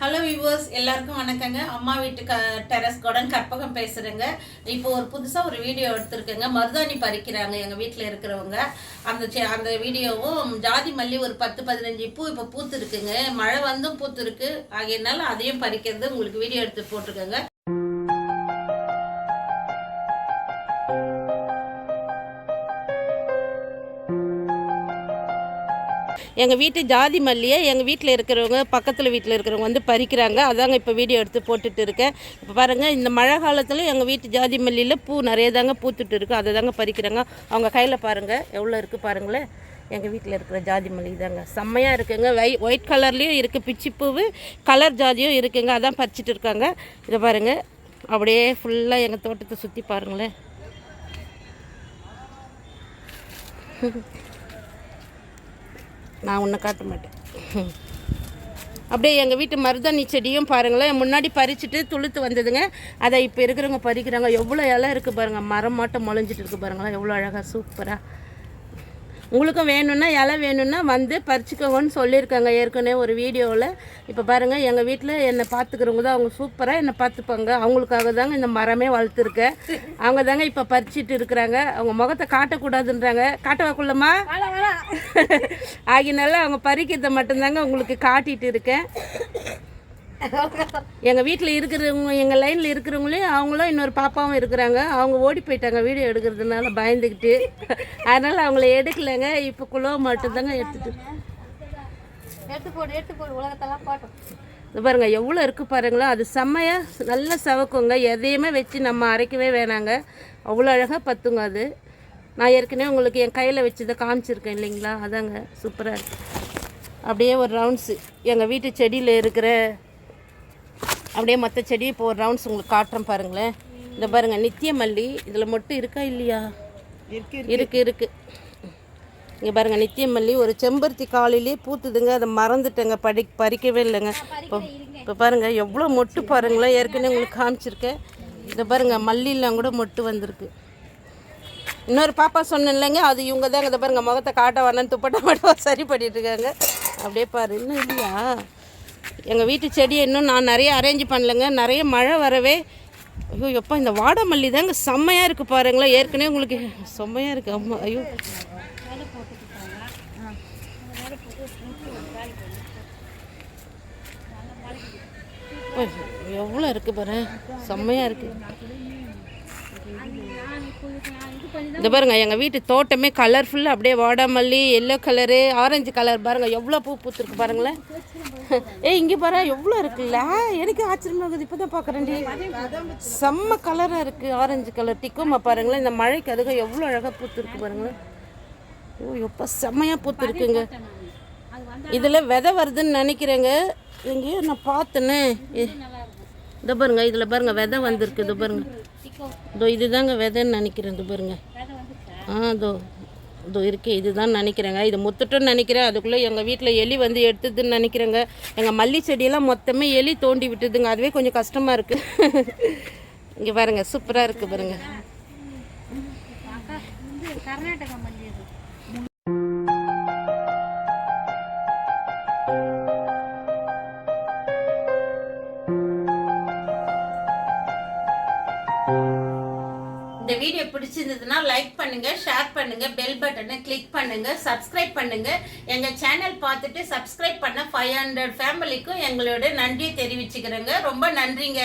Hello viewers எல்லாருக்கும் வணக்கங்க. அம்மா வீட்டு க டெரஸ் கார்டன் கற்பகம் பேசுகிறேங்க இப்போ ஒரு புதுசாக ஒரு வீடியோ எடுத்திருக்கேங்க. மருதாணி பறிக்கிறாங்க எங்கள் வீட்டில் இருக்கிறவங்க. அந்த அந்த வீடியோவும் ஜாதி மல்லி ஒரு பத்து பதினஞ்சு பூ இப்போ பூத்துருக்குங்க. மழை வந்தும் பூத்துருக்கு. ஆகையனால அதையும் பறிக்கிறது உங்களுக்கு வீடியோ எடுத்து போட்டிருக்கேங்க. எங்கள் வீட்டு ஜாதி மல்லியை எங்கள் வீட்டில் இருக்கிறவங்க பக்கத்தில் வீட்டில் இருக்கிறவங்க வந்து பறிக்கிறாங்க. அதாங்க இப்போ வீடியோ எடுத்து போட்டுட்டு இருக்கேன். இப்போ பாருங்கள் இந்த மழை காலத்தில் எங்கள் வீட்டு ஜாதி மல்லியில் பூ நிறைய தாங்க பூத்துட்டு இருக்கு. அதை தாங்க பறிக்கிறாங்க. அவங்க கையில் பாருங்கள் எவ்வளோ இருக்குது பாருங்களேன். எங்கள் வீட்டில் இருக்கிற ஜாதி மல்லி தாங்க. செம்மையாக இருக்குங்க. வை ஒயிட் கலர்லேயும் இருக்குது பிச்சிப்பூவு கலர் ஜாதியும் இருக்குங்க. அதான் பறிச்சிட்டு இருக்காங்க. இதை பாருங்கள் அப்படியே ஃபுல்லாக எங்கள் தோட்டத்தை சுற்றி பாருங்களேன். நான் ஒன்றும் காட்ட மாட்டேன். அப்படியே எங்கள் வீட்டு மருதாணி செடியும் பாருங்களேன். முன்னாடி பறிச்சுட்டு துளுத்து வந்ததுங்க. அதை இப்போ இருக்கிறவங்க பறிக்கிறாங்க. எவ்வளோ இலை இருக்குது பாருங்கள் மரம் மாட்டம் முளைஞ்சிட்டு இருக்கு பாருங்களேன். எவ்வளோ அழகாக சூப்பராக உங்களுக்கும் வேணும்னா இலை வேணும்னா வந்து பறிச்சுக்கோங்கன்னு சொல்லியிருக்காங்க ஏற்கனவே ஒரு வீடியோவில். இப்போ பாருங்கள் எங்கள் வீட்டில் என்னை பார்த்துக்கிறவங்க தான் அவங்க சூப்பராக என்னை பார்த்துப்பாங்க. அவங்களுக்காக தாங்க இந்த மரமே வளர்த்துருக்கேன். அவங்க தாங்க இப்போ பறிச்சிட்டு இருக்கிறாங்க. அவங்க முகத்தை காட்டக்கூடாதுன்றாங்க. காட்டவாக்குள்ளம்மா? ஆகினால அவங்க பறிக்கிறத மட்டும்தாங்க உங்களுக்கு காட்டிட்டு இருக்கேன். எங்கள் வீட்டில் இருக்கிறவங்க எங்கள் லைனில் இருக்கிறவங்களே அவங்களும் இன்னொரு பாப்பாவும் இருக்கிறாங்க. அவங்க ஓடி போயிட்டாங்க வீடியோ எடுக்கிறதுனால பயந்துக்கிட்டு அதனால் அவங்கள எடுக்கலைங்க. இப்போ குலவை மட்டும்தாங்க எடுத்துட்டு. எடுத்து போடு எடுத்து போடு உலகத்தெல்லாம் போட்டோம் இது பாருங்க எவ்வளோ இருக்குது பாருங்களா அது செம்மையாக நல்ல சவக்குங்க. எதையுமே வச்சு நம்ம அரைக்கவே வேணாங்க. அவ்வளோ அழகாக பத்துங்க அது. நான் ஏற்கனவே உங்களுக்கு என் கையில் வச்சதை காமிச்சிருக்கேன் இல்லைங்களா? அதாங்க சூப்பராக இருக்கு. அப்படியே ஒரு ரவுண்ட்ஸு எங்கள் வீட்டு செடியில் இருக்கிற அப்படியே மற்ற செடி இப்போ ஒரு ரவுண்ட்ஸ் உங்களுக்கு காட்டுறேன் பாருங்களேன். இந்த பாருங்கள் நித்திய மல்லி இதில் மட்டும் இருக்கா இல்லையா? இருக்கு இருக்கு. இங்கே பாருங்கள் நித்திய மல்லி ஒரு செம்பருத்தி காலையிலே பூத்துதுங்க. அதை மறந்துட்டேங்க படி பறிக்கவே இல்லைங்க. இப்போ இப்போ பாருங்கள் எவ்வளோ மொட்டு பாருங்களேன். ஏற்கனவே உங்களுக்கு காமிச்சிருக்கேன். இதை பாருங்கள் மல்லிலாம் கூட மொட்டு வந்திருக்கு. இன்னொரு பாப்பா சொன்னேன் இல்லைங்க அது இவங்க தாங்க இதை பாருங்க முகத்தை காட்ட வரலன்னு துப்பட்டா மட்டும் சரி பண்ணிட்டு இருக்காங்க. அப்படியே பாரு இன்னும் இல்லையா? எங்கள் வீட்டு செடியை இன்னும் நான் நிறைய அரேஞ்ச் பண்ணலைங்க. நிறைய மழை வரவே. ஐயோ எப்பா இந்த வாடாமல்லி தாங்க செம்மையாக இருக்குது பாருங்களேன். ஏற்கனவே உங்களுக்கு செம்மையாக இருக்குது அம்மா ஐயோ. எவ்வளோ இருக்குது பாரு. செம்மையாக இருக்குது இந்த பாருங்க எங்கள் வீட்டு தோட்டமே கலர்ஃபுல்லாக அப்படியே வாடாமல்லி எல்லோ கலரு ஆரஞ்சு கலர் பாருங்க. எவ்வளோ பூ பூத்துருக்கு பாருங்களேன். ஏய் இங்கே பாரு எவ்வளோ இருக்குல்ல? எனக்கு ஆச்சரியமாக இருக்குது இப்போ தான் பார்க்குறேன்டி செம்ம கலராக இருக்குது ஆரஞ்சு கலர் டிக்கோமா பாருங்களேன் இந்த மழைக்கு அதுக்கு எவ்வளோ அழகாக பூத்துருக்கு பாருங்களேன். ஓ எப்போ செம்மையாக பூத்துருக்குங்க. இதில் விதை வருதுன்னு நினைக்கிறேங்க. எங்கேயோ நான் பார்த்தேனே. இதை பாருங்க இதில் பாருங்க விதை வந்திருக்கு இது பாருங்க. இதோ இதுதாங்க விதைன்னு நினைக்கிறேன் இது பாருங்க. ஆ இதோ. இதோ இருக்குது இதுதான் நினைக்கிறேங்க. இது முத்துட்டோன்னு நினைக்கிறேன். அதுக்குள்ளே எங்கள் வீட்டில் எலி வந்து எடுத்ததுன்னு நினைக்கிறேங்க. எங்கள் மல்லி செடியெல்லாம் மொத்தமே எலி தோண்டி விட்டுதுங்க. அதுவே கொஞ்சம் கஷ்டமாக இருக்குது இங்கே பாருங்கள் சூப்பராக இருக்குது பாருங்கள் கர்நாடகா மல்லி வீடியோ பிடிச்சிருந்ததுன்னா லைக் பண்ணுங்க ஷேர் பண்ணுங்க பெல் பட்டனை கிளிக் பண்ணுங்க சப்ஸ்கிரைப் பண்ணுங்க. எங்க சேனல் பார்த்துட்டு சப்ஸ்கிரைப் பண்ண ஃபைவ் ஹண்ட்ரட் ஃபேமிலிக்கும் எங்களோட நன்றியை தெரிவிச்சுக்கிறேங்க. ரொம்ப நன்றிங்க.